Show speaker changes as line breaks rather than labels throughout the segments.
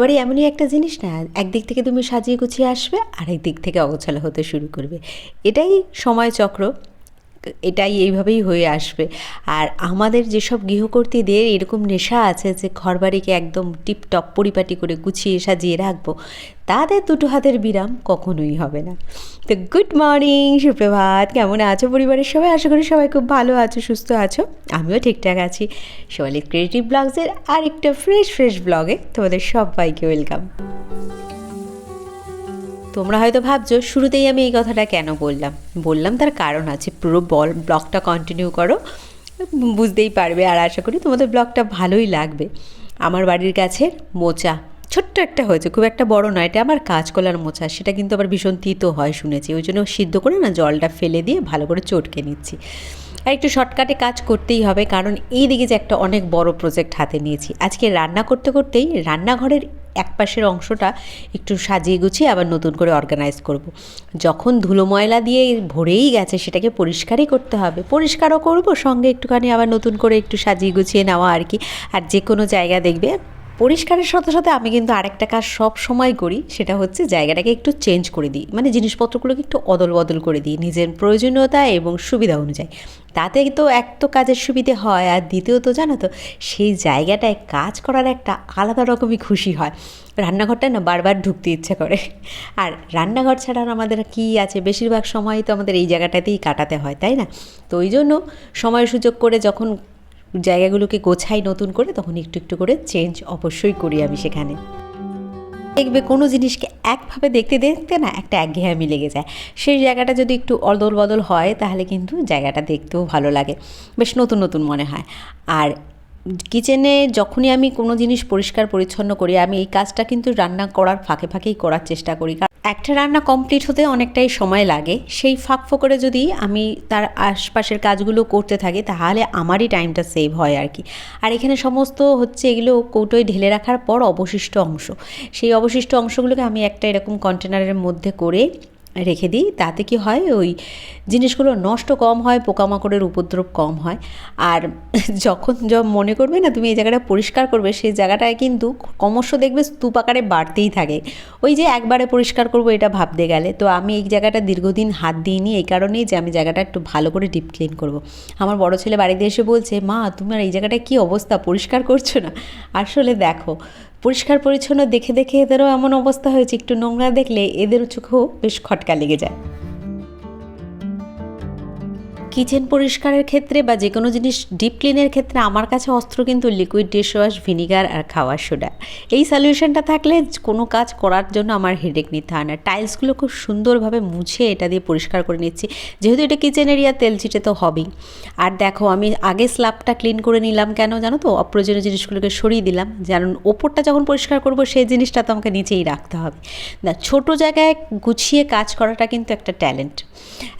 ঘরবাড়ি এমনই একটা জিনিস না, একদিক থেকে তুমি সাজিয়ে গুছিয়ে আসবে আরেক দিক থেকে অগোছালো হতে শুরু করবে। এটাই সময় চক্র। এটাই এইভাবেই হয়ে আসবে। আর আমাদের যেসব গৃহকর্তীদের এরকম নেশা আছে যে ঘরবাড়িকে একদম টিপটপ, পরিপাটি করে গুছিয়ে সাজিয়ে রাখব, তাদের দুটো হাতের বিরাম কখনোই হবে না। তো গুড মর্নিং, সুপ্রভাত। কেমন আছো পরিবারের সবাই? আশা করি সবাই খুব ভালো আছো, সুস্থ আছো। আমিও ঠিকঠাক আছি। সোয়ালি ক্রিয়েটিভ ব্লগসের আর একটা ফ্রেশ ফ্রেশ ব্লগে তোমাদের সবাইকে ওয়েলকাম তোমরা হয়তো ভাবছ, শুরুতেই আমি এই কথাটা কেন বললাম? বললাম তার কারণ আছে। পুরো বল, ব্লগটা কন্টিনিউ করো। বুঝতেই পারবে আর আশা করি তোমাদের ব্লগটা ভালোই লাগবে। আমার বাড়ির কাছে মোচা, ছোট্ট একটা হয়েছে, খুব একটা বড় নয়, এটা আমার কাঁচকলার মোচা, সেটা কিন্তু আবার ভীষণ তিতো হয় শুনেছি। ওই জন্য সিদ্ধ করে না জলটা ফেলে দিয়ে ভালো করে চটকে নিচ্ছি। আর একটু শর্টকাটে কাজ করতেই হবে, কারণ এই দিকে যে একটা অনেক বড় প্রজেক্ট হাতে নিয়েছি। আজকে রান্না করতে করতেই রান্নাঘরের এক পাশের অংশটা একটু সাজিয়ে গুছিয়ে আবার নতুন করে অর্গানাইজ করব। যখন ধুলো ময়লা দিয়ে ভরেই গেছে, সেটাকে পরিষ্কারই করতে হবে। পরিষ্কারও করব, সঙ্গে একটুখানি আবার নতুন করে একটু সাজিয়ে গুছিয়ে নেওয়া আর কি। আর যে কোনো জায়গা দেখবে পরিষ্কারের সাথে সাথে আমি কিন্তু আরেকটা কাজ সব সময় করি, সেটা হচ্ছে জায়গাটাকে একটু চেঞ্জ করে দিই। মানে জিনিসপত্রগুলোকে একটু অদল বদল করে দিই নিজের প্রয়োজনীয়তা এবং সুবিধা অনুযায়ী। তাতে তো এক তো কাজের সুবিধে হয় আর দ্বিতীয়ত জানো তো, সেই জায়গাটায় কাজ করার একটা আলাদা রকমই খুশি হয়। রান্নাঘরটা না বারবার ঢুকতে ইচ্ছে করে। আর রান্নাঘর ছাড়া আমাদের কি আছে? বেশিরভাগ সময় তো আমাদের এই জায়গাটাতেই কাটাতে হয়, তাই না? তো ওই জন্য সময় সুযোগ করে যখন জায়গাগুলোকে গোছাই নতুন করে, তখন একটু একটু করে চেঞ্জ অবশ্যই করি আমি সেখানে। দেখবে কোনো জিনিসকে একভাবে দেখতে দেখতে না একটা একঘেয়ামি লেগে যায়। সেই জায়গাটা যদি একটু অদল বদল হয়, তাহলে কিন্তু জায়গাটা দেখতেও ভালো লাগে। বেশ নতুন নতুন মনে হয়। আর কিচেনে যখনই আমি কোনো জিনিস পরিষ্কার পরিচ্ছন্ন করি, আমি এই কাজটা কিন্তু রান্না করার ফাঁকে ফাঁকেই করার চেষ্টা করি। একটা রান্না কমপ্লিট হতে অনেকটাই সময় লাগে। সেই ফাঁক ফোকরে যদি আমি তার আশপাশের কাজগুলো করতে থাকি, তাহলে আমারই টাইমটা সেভ হয় আর কি। আর এখানে সমস্ত হচ্ছে এগুলো কৌটোয় ঢেলে রাখার পর অবশিষ্ট অংশ। সেই অবশিষ্ট অংশগুলোকে আমি একটা এরকম কন্টেনারের মধ্যে করে রেখে দিই। তাতে কি হয়, ওই জিনিসগুলো নষ্ট কম হয়, পোকামাকড়ের উপদ্রব কম হয়। আর যখন মনে করবে না, তুমি এই জায়গাটা পরিষ্কার করবে, সেই জায়গাটায় কিন্তু ক্রমশ দেখবে স্তূপ আকারে বাড়তেই থাকে। ওই যে একবারে পরিষ্কার করব, এটা ভাবতে গেলে। তো আমি এই জায়গাটা দীর্ঘদিন হাত দিইনি, এই কারণেই যে আমি জায়গাটা একটু ভালো করে ডিপ ক্লিন করব। আমার বড় ছেলে বাড়িতে এসে বলছে, মা তোমার এই জায়গাটা কী অবস্থা? পরিষ্কার করছ না? আসলে দেখো পরিষ্কার পরিচ্ছন্ন দেখে দেখে এদেরও এমন অবস্থা হয়েছে, একটু নোংরা দেখলে এদের চোখেও বেশ খটকা লেগে যায়। কিচেন পরিষ্কারের ক্ষেত্রে বা যে কোনো জিনিস ডিপ ক্লিনের ক্ষেত্রে আমার কাছে অস্ত্র কিন্তু লিকুইড ডিশওয়াশ ভিনিগার আর খাওয়ার সোডা। এই সলিউশনটা থাকলে কোনো কাজ করার জন্য আমার হেডেক নিতে হয় না। টাইলসগুলো খুব সুন্দরভাবে মুছে এটা দিয়ে পরিষ্কার করে নিচ্ছি। যেহেতু এটা কিচেন এরিয়া তেল ছিটে তো হবেই। আর দেখো, আমি আগে স্ল্যাবটা ক্লিন করে নিলাম কেন জানো তো? অপ্রয়োজনীয় জিনিসগুলোকে সরিয়ে দিলাম। যেন ওপরটা যখন পরিষ্কার করব, সেই জিনিসটা তো আমাকে নিচেই রাখতে হবে। না, ছোটো জায়গায় গুছিয়ে কাজ করাটা কিন্তু একটা ট্যালেন্ট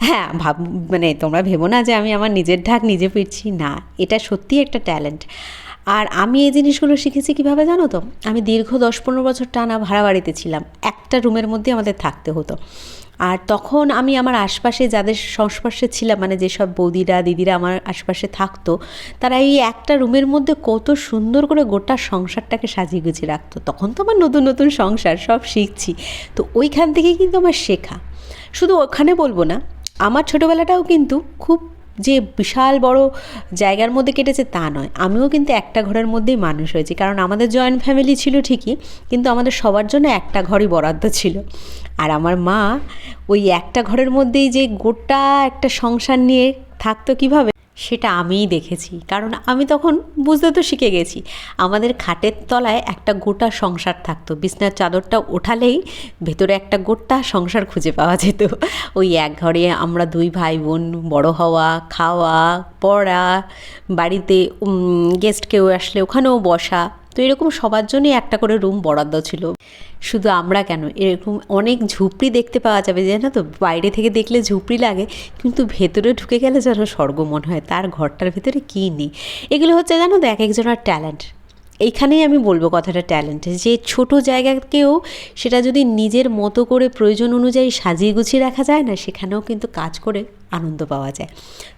হ্যাঁ ভাব মানে তোমরা ভেবো না যে আমি আমার নিজের ঢাক নিজে ফিরছি, না। এটা সত্যি একটা ট্যালেন্ট। আর আমি এই জিনিসগুলো শিখেছি কীভাবে জানো তো? আমি দীর্ঘ দশ পনেরো বছর টানা ভাড়া বাড়িতে ছিলাম। একটা রুমের মধ্যে আমাদের থাকতে হতো। আর তখন আমি আমার আশপাশে যাদের সংস্পর্শে ছিলাম মানে যেসব বৌদিরা, দিদিরা আমার আশপাশে থাকতো, তারা এই একটা রুমের মধ্যে কত সুন্দর করে গোটা সংসারটাকে সাজিয়ে গুছিয়ে রাখতো। তখন তো আমার নতুন নতুন সংসার সব শিখছি। তো ওইখান থেকেই কিন্তু আমার শেখা। শুধু ওখানে বলব না আমার ছোটোবেলাটাও কিন্তু খুব যে বিশাল বড় জায়গার মধ্যে কেটেছে তা নয়। আমিও কিন্তু একটা ঘরের মধ্যেই মানুষ হয়েছি। কারণ আমাদের জয়েন্ট ফ্যামিলি ছিল ঠিকই, কিন্তু আমাদের সবার জন্য একটা ঘরই বরাদ্দ ছিল। আর আমার মা ওই একটা ঘরের মধ্যেই যে গোটা একটা সংসার নিয়ে থাকতো কীভাবে সেটা আমিই দেখেছি। কারণ আমি তখন বুঝতে তো শিখে গেছি। আমাদের খাটের তলায় একটা গোটা সংসার থাকতো। বিছনার চাদরটা ওঠালেই ভেতরে একটা গোটা সংসার খুঁজে পাওয়া যেত। ওই এক ঘরে আমরা দুই ভাই বোন, বড় হওয়া, খাওয়া, পড়া, বাড়িতে গেস্ট কেউ আসলে ওখানেও বসা তো এরকম সবার জন্যই একটা করে রুম বরাদ্দ ছিল। শুধু আমরা কেন? এরকম অনেক ঝুপড়ি দেখতে পাওয়া যাবে, জানো তো? বাইরে থেকে দেখলে ঝুপড়ি লাগে, কিন্তু ভেতরে ঢুকে গেলে যেন স্বর্গ মনে হয়। তার ঘরটার ভেতরে কী নেই? এগুলো হচ্ছে জানো তো এক একজনের ট্যালেন্ট এইখানেই আমি বলব কথাটা ট্যালেন্ট যে ছোট জায়গাকেও সেটা যদি নিজের মতো করে প্রয়োজন অনুযায়ী সাজিয়ে গুছিয়ে রাখা যায় না, সেখানেও কিন্তু কাজ করে আনন্দ পাওয়া যায়।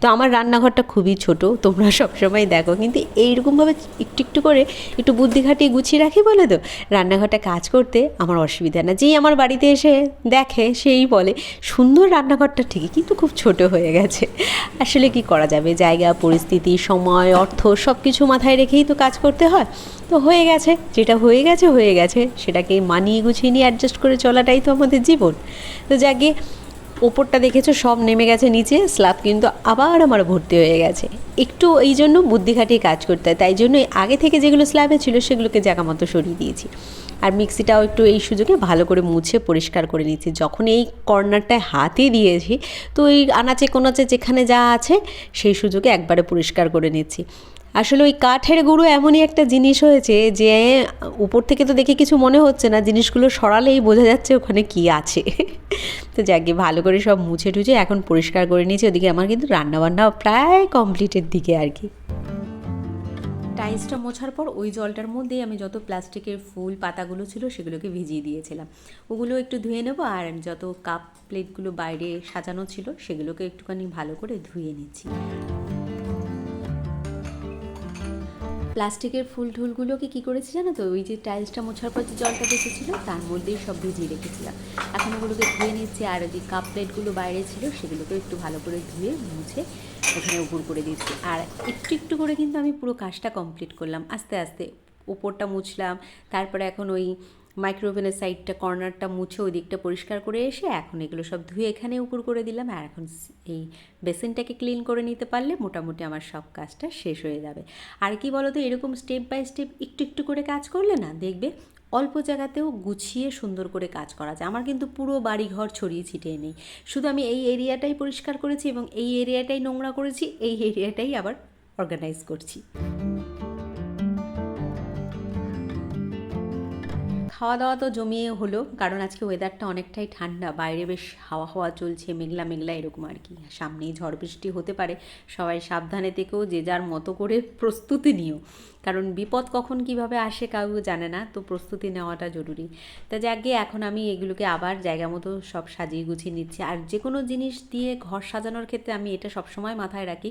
তো আমার রান্নাঘরটা খুবই ছোট, তোমরা সবসময় দেখো। কিন্তু এইরকমভাবে একটু একটু করে একটু বুদ্ধি খাটিয়ে গুছিয়ে রাখি বলে তো? রান্নাঘরটা কাজ করতে আমার অসুবিধা না। যেই আমার বাড়িতে এসে দেখে, সেই বলে, সুন্দর রান্নাঘরটা ঠিকই, কিন্তু খুব ছোট হয়ে গেছে। আসলে কি করা যাবে? জায়গা, পরিস্থিতি, সময়, অর্থ সব কিছু মাথায় রেখেই তো কাজ করতে হয়। তো হয়ে গেছে, যেটা হয়ে গেছে হয়ে গেছে। সেটাকে মানিয়ে গুছিয়ে নিয়ে অ্যাডজাস্ট করে চলাটাই তো আমাদের জীবন। তো যাকে ওপরটা দেখেছ, সব নেমে গেছে নিচে, স্ল্যাব কিন্তু আবার আমার ভর্তি হয়ে গেছে। একটু এই জন্য বুদ্ধি খাটিয়ে কাজ করতে হয়, তাই জন্যই আগে থেকে যেগুলো স্ল্যাবে ছিল সেগুলোকে জায়গা মতো সরিয়ে দিয়েছি। আর মিক্সিটাও একটু এই সুযোগে ভালো করে মুছে পরিষ্কার করে নিচ্ছি যখন এই কর্নারটায় হাতে দিয়েছি, তো এই আনাচে কোনাচে যেখানে যা আছে, সেই সুযোগে একবারে পরিষ্কার করে নিচ্ছি। আসলে ওই কাঠের গুঁড়ো এমনই একটা জিনিস হয়েছে যে, উপর থেকে তো দেখে কিছু মনে হচ্ছে না, জিনিসগুলো সরালেই বোঝা যাচ্ছে ওখানে কি আছে। তো যাকে ভালো করে সব মুছে টুছে এখন পরিষ্কার করে নিয়েছি, ওদিকে আমার কিন্তু রান্নাবান্না প্রায় কমপ্লিটের দিকে আর কি। টাইলসটা মোছার পর ওই জলটার মধ্যেই আমি যত প্লাস্টিকের ফুল, পাতাগুলো ছিল সেগুলোকে ভিজিয়ে দিয়েছিলাম। ওগুলো একটু ধুয়ে নেব আর যত কাপ প্লেটগুলো বাইরে সাজানো ছিল সেগুলোকে একটুখানি ভালো করে ধুয়ে নিচ্ছি। প্লাস্টিকের ফুল ঢুলগুলোকে কী করেছি জানো তো? ওই যে টাইলসটা মোছার পর যে জলটা বেঁচেছিল, তার মধ্যেই সব ভিজিয়ে রেখেছিলাম। এখন ওগুলোকে ধুয়ে নিচ্ছি, আর ওই কাপ প্লেটগুলো বাইরে ছিল সেগুলোকে একটু ভালো করে ধুয়ে মুছে ওখানে উপর করে দিচ্ছি আর একটু একটু করে কিন্তু আমি পুরো কাজটা কমপ্লিট করলাম। আস্তে আস্তে ওপরটা মুছলাম, তারপরে এখন ওই মাইক্রোওভেনের সাইডটা, কর্নারটা মুছে ওই দিকটা পরিষ্কার করে এসে এখন এগুলো সব ধুয়ে এখানে উপর করে দিলাম। আর এখন এই বেসিনটাকে ক্লিন করে নিতে পারলে মোটামুটি আমার সব কাজটা শেষ হয়ে যাবে। আর কি বলো তো এরকম স্টেপ বাই স্টেপ একটু একটু করে কাজ করলে না, দেখবে অল্প জায়গাতেও গুছিয়ে সুন্দর করে কাজ করা যায়। আমার কিন্তু পুরো বাড়ি ঘর ছড়িয়ে ছিটিয়ে নেই। শুধু আমি এই এরিয়াটাই পরিষ্কার করেছি এবং এই এরিয়াটাই নোংরা করেছি, এই এরিয়াটাই আবার অর্গানাইজ করছি। খাওয়া দাওয়া তো জমিয়ে হলো, কারণ আজকে ওয়েদারটা অনেকটাই ঠান্ডা। বাইরে বেশ হাওয়া হাওয়া চলছে, মেঘলা মেঘলা এরকম আর কি। সামনেই ঝড় বৃষ্টি হতে পারে, সবাই সাবধানে থেকেও যে যার মতো করে প্রস্তুতি নিও। কারণ বিপদ কখন কীভাবে আসে কাউ জানে না, তো প্রস্তুতি নেওয়াটা জরুরি। তা যাকে, এখন আমি এগুলোকে আবার জায়গা মতো সব সাজিয়ে গুছিয়ে নিচ্ছি। আর যে কোনো জিনিস দিয়ে ঘর সাজানোর ক্ষেত্রে আমি এটা সবসময় মাথায় রাখি,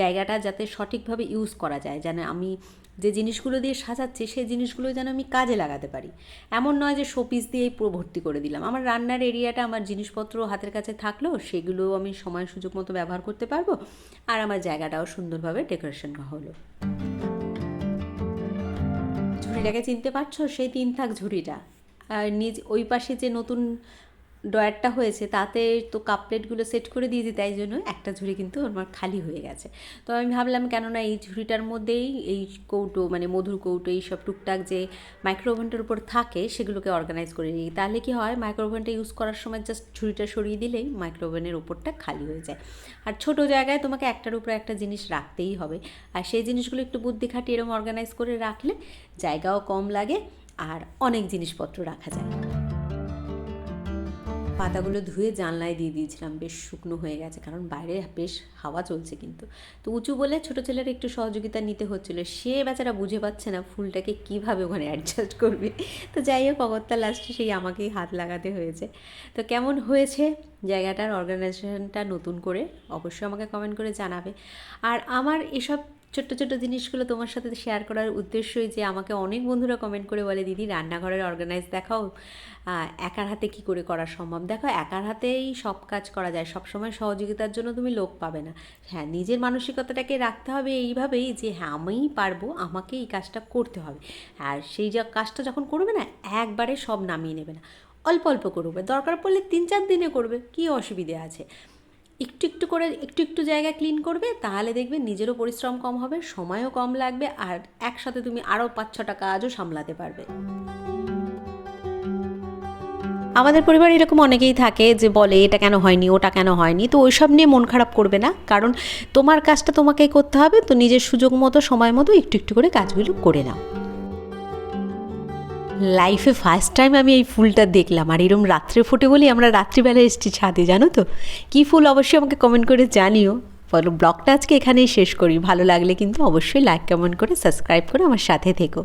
জায়গাটা যাতে সঠিকভাবে ইউজ করা যায়, যেন আমি যে জিনিসগুলো দিয়ে সাজাচ্ছি, সেই জিনিসগুলো যেন আমি কাজে লাগাতে পারি। এমন নয় যে শোপিস দিয়েই পুরো ভর্তি করে দিলাম। আমার রান্নার এরিয়াটা, আমার জিনিসপত্র হাতের কাছে থাকলেও সেগুলো আমি সময় সুযোগ মতো ব্যবহার করতে পারব আর আমার জায়গাটাও সুন্দরভাবে ডেকোরেশন হলো। ঝুড়িটাকে চিনতে পারছ? সেই তিন থাক ঝুড়িটা। আর নিজ ওই পাশে যে নতুন ডয়ারটা হয়েছে, তাতে তো কাপ প্লেটগুলো সেট করে দিয়েছি তাই জন্য একটা ঝুড়ি কিন্তু আমার খালি হয়ে গেছে। তো আমি ভাবলাম কেননা এই ঝুড়িটার মধ্যেই এই কৌটো মানে মধুর কৌটো, এই সব টুকটাক যে মাইক্রোওভেনটার উপর থাকে, সেগুলোকে অর্গানাইজ করে নিই। তাহলে কি হয় মাইক্রোওভেনটা ইউজ করার সময় জাস্ট ঝুড়িটা সরিয়ে দিলেই মাইক্রোওভেনের উপরটা খালি হয়ে যায়। আর ছোট জায়গায় তোমাকে একটার উপরে একটা জিনিস রাখতেই হবে। আর সেই জিনিসগুলো একটু বুদ্ধি খাটিয়ে এরকম অর্গানাইজ করে রাখলে জায়গাও কম লাগে, আর অনেক জিনিসপত্র রাখা যায়। পাতাগুলো ধুয়ে জানলায় দিয়ে দিয়েছিলাম। বেশ শুকনো হয়ে গেছে, কারণ বাইরে বেশ হাওয়া চলছে কিন্তু। তো উঁচু বলে ছোটো ছেলের একটু সহযোগিতা নিতে হচ্ছিল। সে বেচারা বুঝে পাচ্ছে না ফুলটাকে কীভাবে ওখানে অ্যাডজাস্ট করবে। তো যাই হোক, অগত্যা লাস্টে সেই আমাকেই হাত লাগাতে হয়েছে। তো কেমন হয়েছে জায়গাটার অর্গানাইজেশনটা নতুন করে? অবশ্যই আমাকে কমেন্ট করে জানাবে। আর আমার এসব ছোট্ট ছোট্ট জিনিসগুলো তোমার সাথে শেয়ার করার উদ্দেশ্যই যে আমাকে অনেক বন্ধুরা কমেন্ট করে বলে, দিদি, রান্নাঘরের অর্গানাইজ দেখাও একার হাতে কি করে করা সম্ভব? দেখো, একার হাতেই সব কাজ করা যায়। সব সময় সহযোগিতার জন্য তুমি লোক পাবে না। হ্যাঁ নিজের মানসিকতাটাকে রাখতে হবে এইভাবেই যে হ্যাঁ আমিই পারব, আমাকে এই কাজটা করতে হবে। আর সেই যা কাজটা যখন করবে না, একবারে সব নামিয়ে নেবে না। অল্প অল্প করবে। দরকার পড়লে তিন, চার দিনে করবে, কী অসুবিধে আছে? একটু একটু করে একটু একটু জায়গা ক্লিন করবে, তাহলে দেখবে নিজেরও পরিশ্রম কম হবে, সময়ও কম লাগবে, আর একসাথে তুমি আরও পাঁচ ছটা কাজও সামলাতে পারবে। আমাদের পরিবারে এরকম অনেকেই থাকে যে বলে, এটা কেন হয়নি, ওটা কেন হয়নি? তো ওইসব নিয়ে মন খারাপ করবে না, কারণ তোমার কাজটা তোমাকেই করতে হবে, তো নিজের সুযোগ মতো, সময় মতো একটু একটু করে কাজগুলো করে নাও। লাইফে ফার্স্ট টাইম আমি এই ফুলটা দেখলাম। আর এরম রাত্রে ফোটে বলেই আমরা রাত্রিবেলা এসেছি ছাদে, জানো তো? কী ফুল অবশ্যই আমাকে কমেন্ট করে জানিও। ফলো ব্লগটা আজকে এখানেই শেষ করি। ভালো লাগলে কিন্তু অবশ্যই লাইক কমেন্ট করে সাবস্ক্রাইব করে আমার সাথে থেকো।